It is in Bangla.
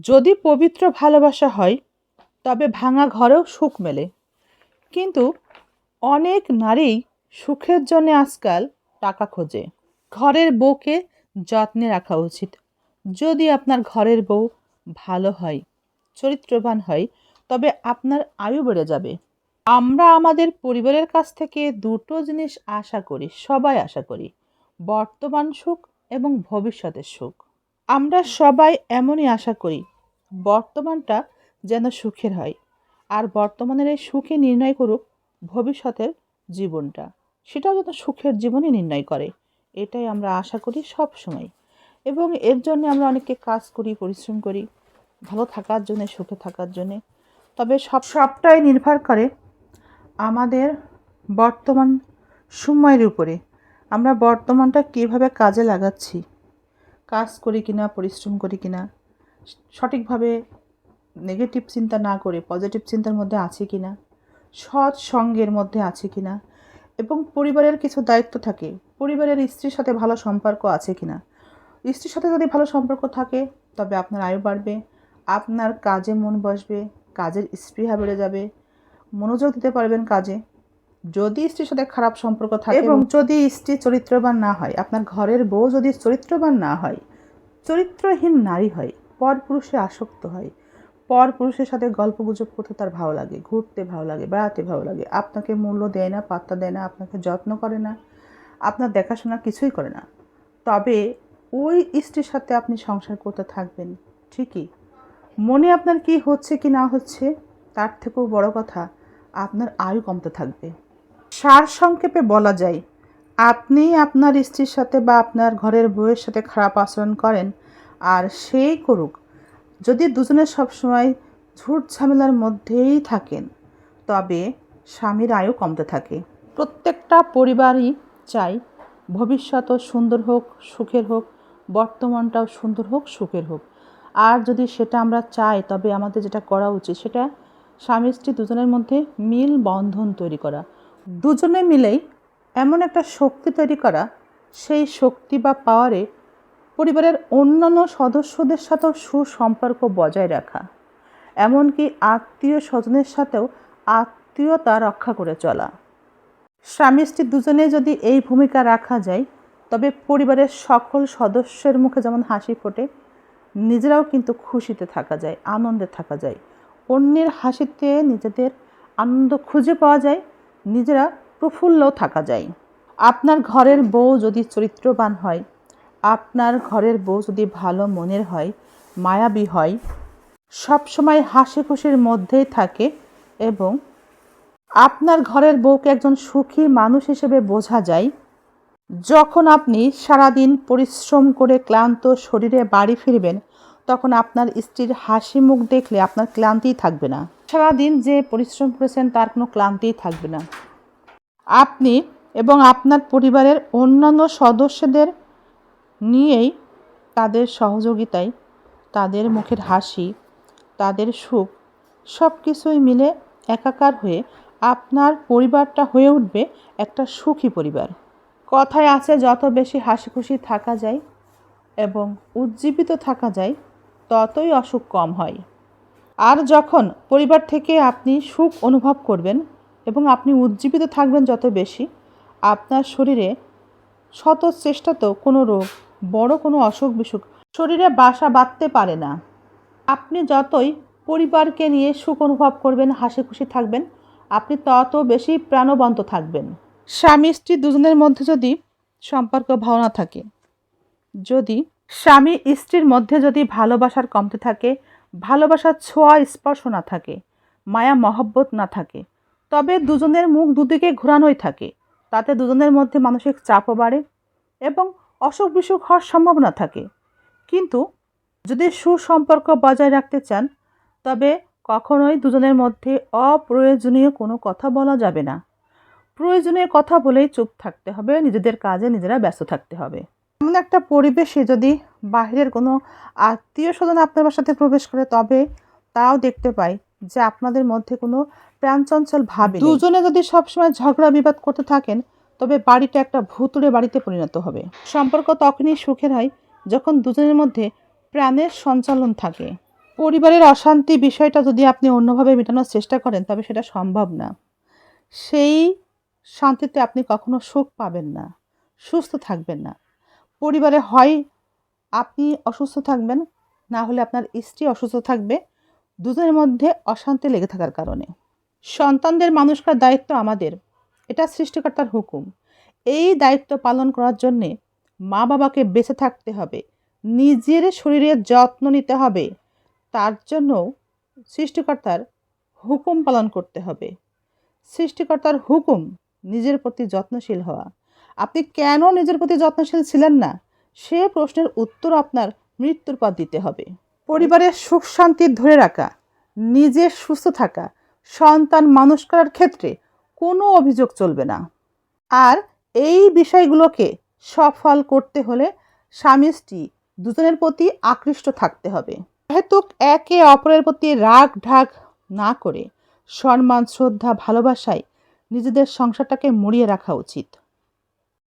যদি পবিত্র ভালোবাসা হয়, তবে ভাঙা ঘরেও সুখ মেলে। কিন্তু অনেক নারী সুখের জন্য আজকাল টাকা খোঁজে। ঘরের বউকে যত্নে রাখা উচিত। যদি আপনার ঘরের বউ ভালো হয়, চরিত্রবান হয়, তবে আপনার আয়ু বেড়ে যাবে। আমরা আমাদের পরিবারের কাছ থেকে দুটো জিনিস আশা করি, সবাই আশা করি, বর্তমান সুখ এবং ভবিষ্যতের সুখ। আমরা সবাই এমনই আশা করি, বর্তমানটা যেন সুখের হয়। আর বর্তমানের এই সুখে নির্ণয় করুক ভবিষ্যতের জীবনটা। সেটাও যেন সুখের জীবনে নির্ণয় করে। এটাই আমরা আশা করি সব সময় এবং এর জন্য আমরা অনেকে কাজ করি, পরিশ্রম করি, ভালো থাকার জন্যে, সুখে থাকার জন্যে। তবে সব সবটাই নির্ভর করে আমাদের বর্তমান সময়ের উপরে। আমরা বর্তমানটা কীভাবে কাজে লাগাচ্ছি। কাজ করি কিনা, পরিশ্রম করি কিনা, সঠিকভাবে নেগেটিভ চিন্তা না করে পজিটিভ চিন্তার মধ্যে আছে কিনা, সৎ সঙ্গের মধ্যে আছে কিনা এবং পরিবারের কিছু দায়িত্ব থাকে, পরিবারের স্ত্রীর সাথে ভালো সম্পর্ক আছে কিনা। স্ত্রীর সাথে যদি ভালো সম্পর্ক থাকে, তবে আপনার আয়ু বাড়বে, আপনার কাজে মন বসবে, কাজের স্পৃহা বেড়ে যাবে, মনোযোগ দিতে পারবেন কাজে। যদি স্ত্রীর সাথে খারাপ সম্পর্ক থাকে এবং যদি স্ত্রী চরিত্রবান না হয় আপনার ঘরের বউ যদি চরিত্রবান না হয় চরিত্রহীন নারী হয় পর পুরুষে আসক্ত হয় পর পুরুষের সাথে গল্প গুজব করতে তার ভালো লাগে ঘুরতে ভালো লাগে বেড়াতে ভালো লাগে আপনাকে মূল্য দেয় না পাত্তা দেয় না আপনাকে যত্ন করে না আপনার দেখাশোনা কিছুই করে না তবে ওই স্ত্রীর সাথে আপনি সংসার করতে থাকবেন ঠিকই। মনে আপনার কি হচ্ছে কি না হচ্ছে তার থেকেও বড় কথা আপনার আয়ু কমতে থাকবে। সার সংক্ষেপে বলা যায়, আপনি আপনার স্ত্রীর সাথে বা আপনার ঘরের বউয়ের সাথে খারাপ আচরণ করেন, আর সেই করুক। যদি দুজনে সবসময় ঝুট ঝামেলার মধ্যেই থাকেন, তবে স্বামীর আয়ু কমতে থাকে। প্রত্যেকটা পরিবারই চাই ভবিষ্যতও সুন্দর হোক, সুখের হোক, বর্তমানটাও সুন্দর হোক, সুখের হোক। আর যদি সেটা আমরা চাই, তবে আমাদের যেটা করা উচিত, সেটা স্বামী স্ত্রী দুজনের মধ্যে মিল বন্ধন তৈরি করা। দুজনে মিলেই এমন একটা শক্তি তৈরি করা, সেই শক্তি বা পাওয়ারে পরিবারের অন্যান্য সদস্যদের সাথেও সুসম্পর্ক বজায় রাখা। এমনকি আত্মীয় স্বজনের সাথেও আত্মীয়তা রক্ষা করে চলা। স্বামী স্ত্রী দুজনে যদি এই ভূমিকা রাখা যায়, তবে পরিবারের সকল সদস্যের মুখে যেমন হাসি ফোটে, নিজেরাও কিন্তু খুশিতে থাকা যায়, আনন্দে থাকা যায়। অন্যের হাসিতে নিজেদের আনন্দ খুঁজে পাওয়া যায় নিজেরা প্রফুল্ল থাকা যায়। আপনার ঘরের বউ যদি চরিত্রবান হয়, আপনার ঘরের বউ যদি ভালো মনের হয়, মায়াবী হয় সব সময় হাসি খুশির মধ্যেই থাকে এবং আপনার ঘরের বউকে একজন সুখী মানুষ হিসেবে বোঝা যায়, যখন আপনি সারাদিন পরিশ্রম করে ক্লান্ত শরীরে বাড়ি ফিরবেন, তখন আপনার স্ত্রীর হাসি মুখ দেখলে আপনার ক্লান্তিই থাকবে না। সারাদিন যে পরিশ্রম করেছেন, তার কোনো ক্লান্তিই থাকবে না। আপনি এবং আপনার পরিবারের অন্যান্য সদস্যদের নিয়েই তাদের সহযোগিতায়, তাদের মুখের হাসি, তাদের সুখ সব কিছুই মিলে একাকার হয়ে আপনার পরিবারটা হয়ে উঠবে একটা সুখী পরিবার। কথায় আছে, যত বেশি হাসি খুশি থাকা যায় এবং উজ্জীবিত থাকা যায়, ততই অসুখ কম হয়। আর যখন পরিবার থেকে আপনি সুখ অনুভব করবেন এবং আপনি উজ্জীবিত থাকবেন যত বেশি, আপনার শরীরে শত চেষ্টাতেও কোনো রোগ, বড় কোনো অসুখ বিসুখ শরীরে বাসা বাঁধতে পারে না। আপনি যতই পরিবারকে নিয়ে সুখ অনুভব করবেন হাসি খুশি থাকবেন, আপনি তত বেশি প্রাণবন্ত থাকবেন। স্বামী স্ত্রী দুজনের মধ্যে যদি সম্পর্ক ভাবনা থাকে, যদি স্বামী স্ত্রীর মধ্যে যদি ভালোবাসার কমতে থাকে ভালোবাসার ছোঁয়া স্পর্শ না থাকে, মায়া, মহব্বত না থাকে। তবে দুজনের মুখ দুদিকে ঘোরানোই থাকে। তাতে দুজনের মধ্যে মানসিক চাপও বাড়ে এবং অসুখ বিসুখ হওয়ার সম্ভাবনা থাকে। কিন্তু যদি সুসম্পর্ক বজায় রাখতে চান, তবে কখনোই দুজনের মধ্যে অপ্রয়োজনীয় কোনো কথা বলা যাবে না। প্রয়োজনীয় কথা বলেই চুপ থাকতে হবে, নিজেদের কাজে নিজেরা ব্যস্ত থাকতে হবে। এমন একটা পরিবেশে যদি বাইরের কোনো আত্মীয় স্বজন আপনার বাসাতে প্রবেশ করে, তবে তাও দেখতে পাই যে আপনাদের মধ্যে কোনো প্রাণচঞ্চল ভাবে দুজনে যদি সবসময় ঝগড়া বিবাদ করতে থাকেন, তবে বাড়িটা একটা ভুতুড়ে বাড়িতে পরিণত হবে। সম্পর্ক তখনই সুখের হয় যখন দুজনের মধ্যে প্রাণের সঞ্চালন থাকে। পরিবারের অশান্তি বিষয়টা যদি আপনি অন্যভাবে মেটানোর চেষ্টা করেন, তবে সেটা সম্ভব না। সেই শান্তিতে আপনি কখনো সুখ পাবেন না, সুস্থ থাকবেন না। পরিবারে হয়, আপনি অসুস্থ থাকবেন, না হলে আপনার স্ত্রী অসুস্থ থাকবে, দুজনের মধ্যে অশান্তি লেগে থাকার কারণে। সন্তানদের মানুষ করার দায়িত্ব আমাদের, এটা সৃষ্টিকর্তার হুকুম। এই দায়িত্ব পালন করার জন্যে মা বাবাকে বেঁচে থাকতে হবে, নিজের শরীরের যত্ন নিতে হবে, তার জন্য সৃষ্টিকর্তার হুকুম পালন করতে হবে। সৃষ্টিকর্তার হুকুম, নিজের প্রতি যত্নশীল হওয়া। আপনি কেন নিজের প্রতি যত্নশীল ছিলেন না? সে প্রশ্নের উত্তর আপনার মৃত্যুর পর দিতে হবে। পরিবারের সুখ শান্তি ধরে রাখা নিজের সুস্থ থাকা, সন্তান মানুষ করার ক্ষেত্রে কোনো অভিযোগ চলবে না। আর এই বিষয়গুলোকে সফল করতে হলে স্বামী স্ত্রী দুজনের প্রতি আকৃষ্ট থাকতে হবে। যেহেতু একে অপরের প্রতি রাগ ঢাক না করে সম্মান, শ্রদ্ধা, ভালোবাসায় নিজেদের সংসারটাকে মরিয়ে রাখা উচিত।